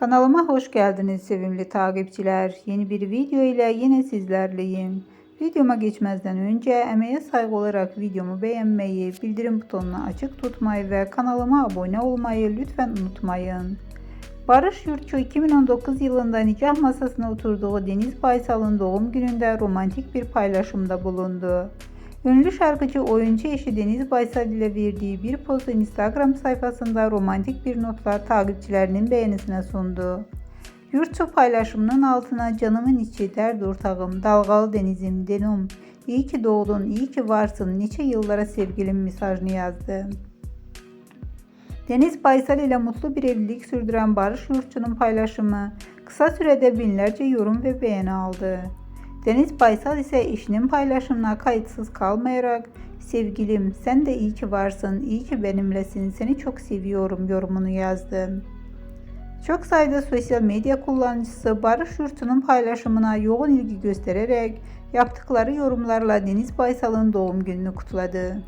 Kanalıma hoş geldiniz sevimli takipçiler. Yeni bir video ile yine sizlerleyim. Videoma geçmezden önce emeğe saygı olarak videomu beğenmeyi, bildirim butonunu açık tutmayı ve kanalıma abone olmayı lütfen unutmayın. Barış Yurtçu 2019 yılında nikah masasına oturduğu Deniz Baysal'ın doğum gününde romantik bir paylaşımda bulundu. Ünlü şarkıcı oyuncu eşi Deniz Baysal ile verdiği bir postu Instagram sayfasında romantik bir notlar takipçilerinin beğenisine sundu. Yurtçu paylaşımının altına canımın içi dert ortağım, dalgalı denizim, denum, iyi ki doğdun, iyi ki varsın, nice yıllara sevgilim mesajını yazdı. Deniz Baysal ile mutlu bir evlilik sürdüren Barış Yurtçu'nun paylaşımı kısa sürede binlerce yorum ve beğeni aldı. Deniz Baysal ise eşinin paylaşımına kayıtsız kalmayarak sevgilim sen de iyi ki varsın, iyi ki benimlesin, seni çok seviyorum yorumunu yazdı. Çok sayıda sosyal medya kullanıcısı Barış Yurtçu'nun paylaşımına yoğun ilgi göstererek yaptıkları yorumlarla Deniz Baysal'ın doğum gününü kutladı.